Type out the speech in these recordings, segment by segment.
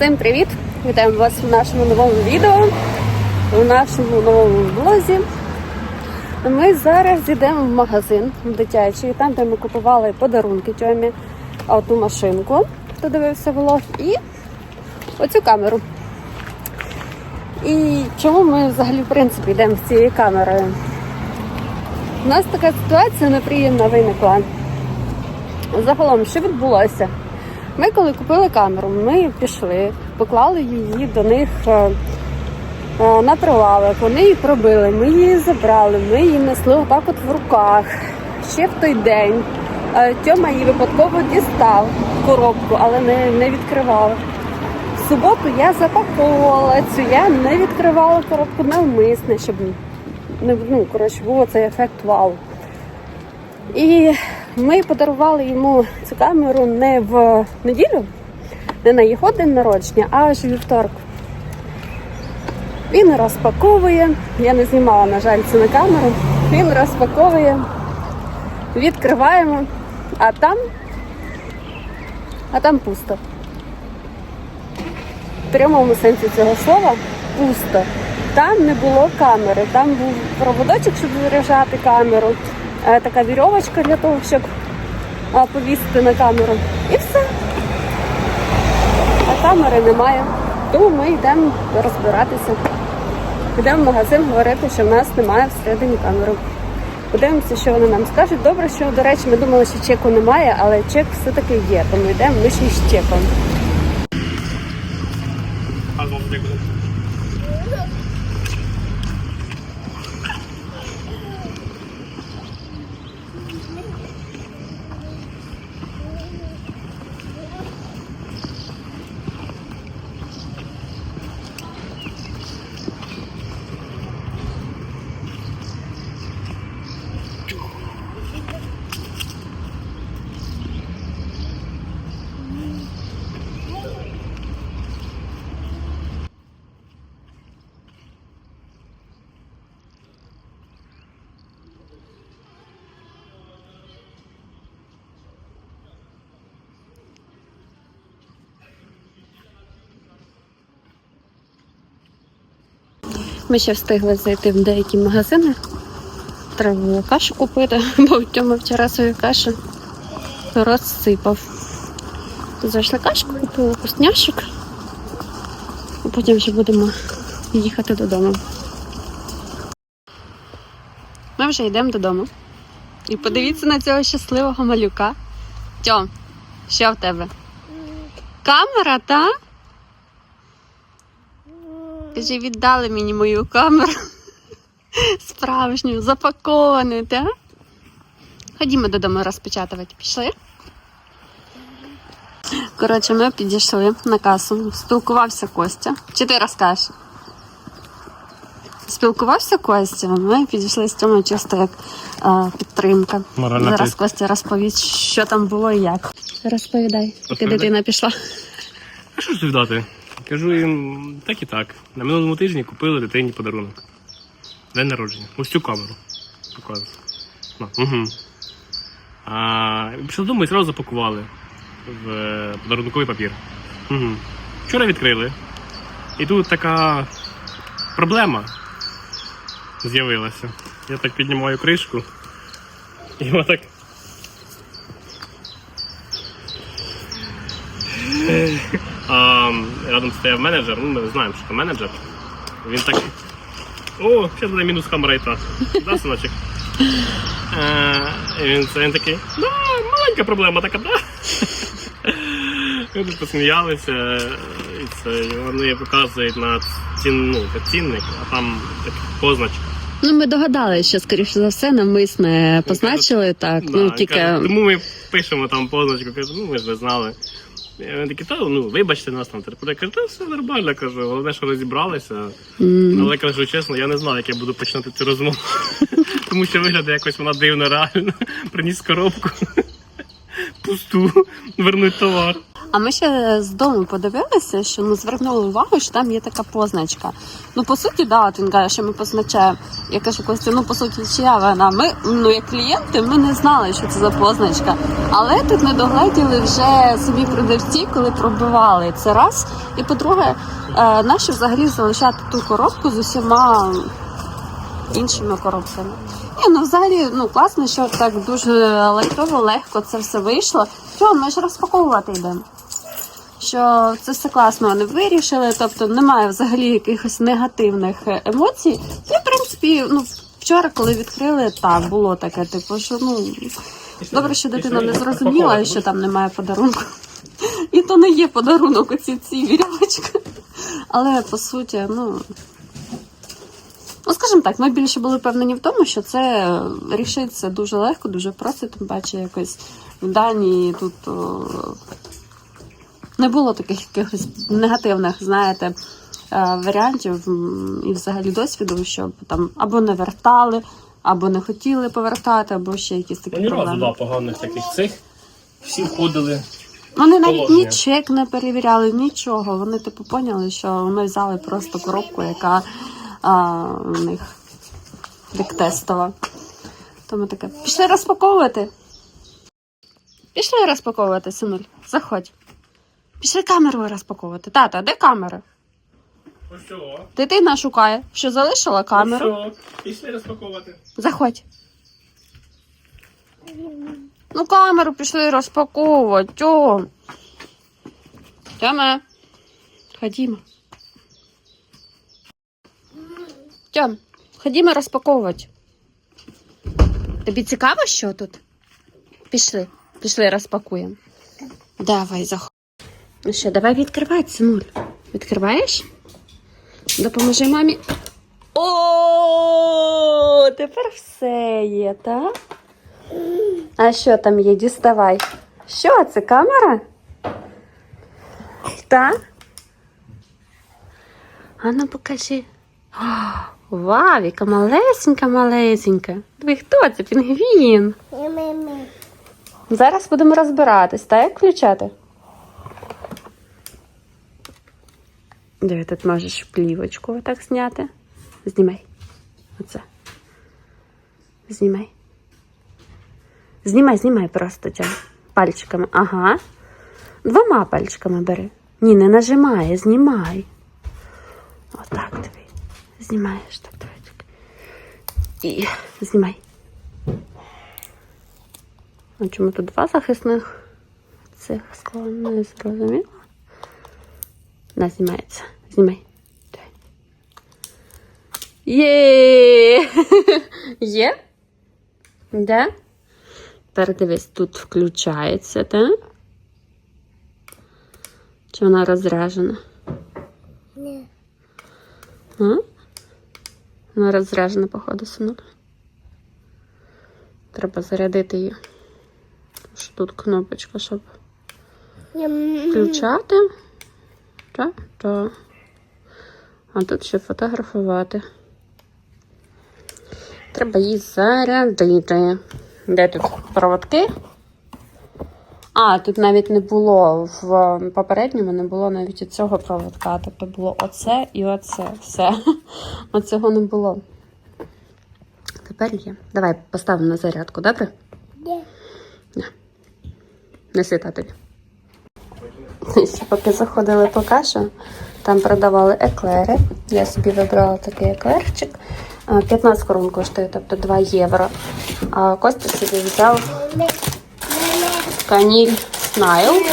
Всім привіт! Вітаємо вас в нашому новому відео, у нашому новому влозі. Ми зараз йдемо в магазин дитячий, там, де ми купували подарунки Тьомі, ту машинку, хто дивився влог, і оцю камеру. І чому ми взагалі в принципі йдемо з цією камерою? У нас така ситуація неприємна виникла. Загалом, що відбулося? Ми коли купили камеру, ми пішли, поклали її до них е, е, на прилавок, вони її пробили, ми її забрали, ми її несли отак от в руках. Ще в той день е, Тьома її випадково дістав коробку, але не, не відкривав. В суботу я запаковувала цю, я не відкривала коробку навмисне, щоб ну, коротше, був цей ефект вау. І ми подарували йому цю камеру не в неділю, не на його день народження, а аж вівторок. Він розпаковує. Я не знімала, на жаль, це на камеру. Він розпаковує, відкриваємо, а там, а там пусто. В прямому сенсі цього слова пусто. Там не було камери, там був проводочок, щоб заряджати камеру, така вірьовочка для того, щоб е, повісити на камеру. І все. А камери немає. Тому ми йдемо розбиратися. Йдемо в магазин говорити, що в нас немає всередині камери. Подивимося, що вони нам скажуть. Добре, що, до речі, ми думали, що чеку немає, але чек все-таки є, тому йдемо ми ще з чеком. Ми ще встигли зайти в деякі магазини. Треба було кашу купити, бо в Тьома вчора свою кашу розсипав. Зайшли кашку, купили вкусняшок, а потім ще будемо їхати додому. Ми вже йдемо додому. І подивіться на цього щасливого малюка. Тьом, що в тебе? Камера, та? Кажи, віддали мені мою камеру. Справжню, запаковану, так? Ходімо додому розпечатувати. Пішли. Коротше, ми підійшли на касу. Спілкувався Костя. Чи ти розкажеш? Спілкувався Костя, ми підійшли з цьому чисто як а, підтримка. Моральна Зараз. Костя розповість, що там було і як. Розповідай, поки дитина пішла. А що ж віддати? Кажу їм так і так. На минулому тижні купили дитині подарунок. День народження. Ось цю камеру. Показую. На, угу. А, пішли додому і одразу запакували в е, подарунковий папір. Угу. Вчора відкрили. І тут така проблема з'явилася. Я так піднімаю кришку. І отак. А, рядом стояв менеджер, ну ми знаємо, що це менеджер. Він так. О, ще буде мінус камера і та. Да, синочок? Е, він, він такий, да, маленька проблема така, да. Ми тут посміялися, і це і вони показують на цін, ну, цінник, а там така позначка. Ну, ми догадалися, що, скоріше за все, навмисне позначили так. Да, ну, тільки каже, тому ми пишемо там позначку, кажу, ну ми ж не знали. Він такий, та ну вибачте нас там. Я кажу, та все нормально, кажу, головне, що розібралися. Mm. Але кажу чесно, я не знав, як я буду починати цю розмову. Тому що виглядає якось вона дивно реально. Приніс коробку. Пусту, вернуть товар. А ми ще з дому подивилися, що ну звернули увагу, що там є така позначка. Ну, по суті, да, от він каже, що ми позначаємо. Я кажу, Костя, ну по суті, чия вона? Ми, ну як клієнти, ми не знали, що це за позначка. Але тут не догледіли вже собі продавці, коли пробивали це раз. І по-друге, е, нащо взагалі залишати ту коробку з усіма іншими коробками. Ні, ну взагалі ну класно, що так дуже лайтово, легко це все вийшло. Що, ми ж розпаковувати йдемо. Що це все класно вони вирішили, тобто немає взагалі якихось негативних емоцій. І, в принципі, ну вчора, коли відкрили, так було таке, типу, що ну добре, що дитина не зрозуміла, що там немає подарунку. І то не є подарунок оці ці вірьовочки. Але по суті, ну Ну, скажімо так, ми більше були впевнені в тому, що це рішиться дуже легко, дуже просто, тим паче якось в Данії тут о, не було таких якихось негативних, знаєте, е, варіантів і взагалі досвіду, щоб там або не вертали, або не хотіли повертати, або ще якісь такі Ну, ні разу проблеми. да, поганих таких цих. Всі входили. Вони навіть ні чек не перевіряли, нічого. Вони типу поняли, що вони взяли просто коробку, яка а, у них як тестова. Тому таке. Пішли розпаковувати. Пішли розпаковувати, синуль. Заходь. Пішли камеру розпаковувати. Тата, де камера? Ось цього. Дитина шукає, що залишила камеру. Ось цього. Пішли розпаковувати. Заходь. Ну, камеру пішли розпаковувати. Тьом. Тьоме. Ходімо. Тьом, ходімо розпаковувати. Тобі цікаво, що тут? Пішли. Пішли розпакуємо. Давай, заходь. Ну що, давай відкривай, синуль. Відкриваєш? Допоможи мамі. О, тепер все є, так? А що там є? Діставай. Що це камера? Так? А ну покажи. Яка малесенька, малесенька. Диви, хто це? Пінгвін. Зараз будемо розбиратись, так? Як включати? Диви, тут можеш плівочку отак зняти. Знімай. Оце. Знімай. Знімай, знімай просто ця. Пальчиками. Ага. Двома пальчиками бери. Ні, не нажимай, знімай. Отак тобі. Знімаєш так, давай. так. І знімай. А чому тут два захисних цих скла не зрозуміло? На, знімається. Знімай. Є! Є? Да? Тепер дивись, тут включається, так? Чи вона розряжена? Ні. А? Вона розряжена, походу, синок. Треба зарядити її. Що тут кнопочка, щоб включати. Так, так. А тут ще фотографувати. Треба її зарядити. Де тут проводки? А, тут навіть не було в попередньому не було навіть і цього проводка. Тобто було оце і оце. Все. Оцього не було. Тепер є. Давай поставимо на зарядку, добре? Де? Неси татові. Ще поки заходили по кашу, там продавали еклери. Я собі вибрала такий еклерчик. 15 корон коштує, тобто 2 євро. А Костя собі взяв каніль. Меме.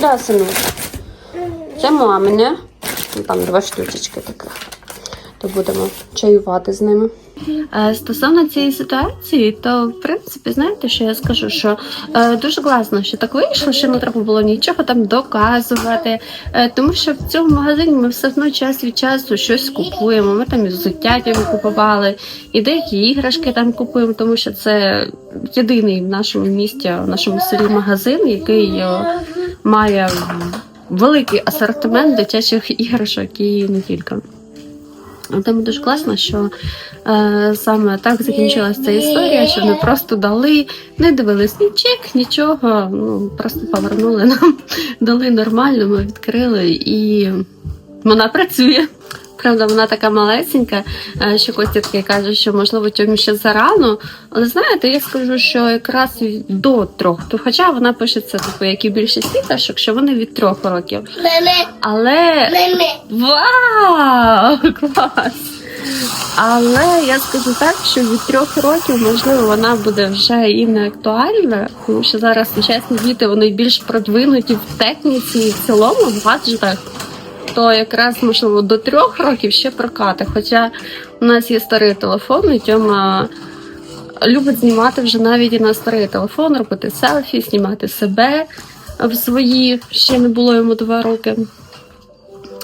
Да, сину. Це мамине. Там два штучечки таких. То будемо чаювати з ними. Е, Стосовно цієї ситуації, то в принципі, знаєте, що я скажу, що е, дуже класно, що так вийшло, що не треба було нічого там доказувати. Е, тому що в цьому магазині ми все одно час від часу щось купуємо. Ми там і взуття купували, і деякі іграшки там купуємо, тому що це єдиний в нашому місті, в нашому селі магазин, який е, має великий асортимент дитячих іграшок і не тільки. Тому дуже класно, що е, саме так закінчилася ця історія, що ми просто дали, не дивились ні чек, нічого. Ну просто повернули нам, дали нормально, ми відкрили і вона працює. Правда, вона така малесенька, е, що Костя такий каже, що можливо цьому ще зарано. Але знаєте, я скажу, що якраз до трьох. То хоча вона пишеться, типу, як і більшість іграшок, що вони від трьох років. Але. Вау! Клас! Але я скажу так, що від трьох років, можливо, вона буде вже і не актуальна, тому що зараз сучасні діти вони більш продвинуті в техніці і в цілому в гаджетах. То якраз можливо до трьох років ще прокати. Хоча у нас є старий телефон, і Тьома любить знімати вже навіть і на старий телефон, робити селфі, знімати себе в свої. Ще не було йому два роки.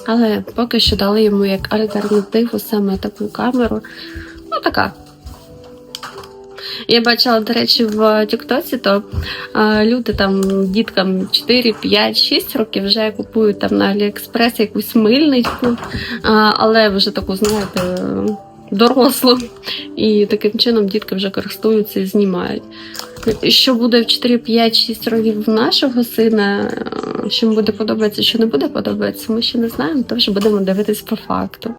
Але поки що дали йому як альтернативу саме таку камеру. Ну, така. Я бачила, до речі, в Тіктоці, то люди там діткам 4, 5, 6 років вже купують там на Аліекспрес якусь мильничку, але вже таку, знаєте, дорослу. І таким чином дітки вже користуються і знімають. Що буде в 4, 5, 6 років в нашого сина, що йому буде подобатися, що не буде подобатися, ми ще не знаємо, то вже будемо дивитись по факту.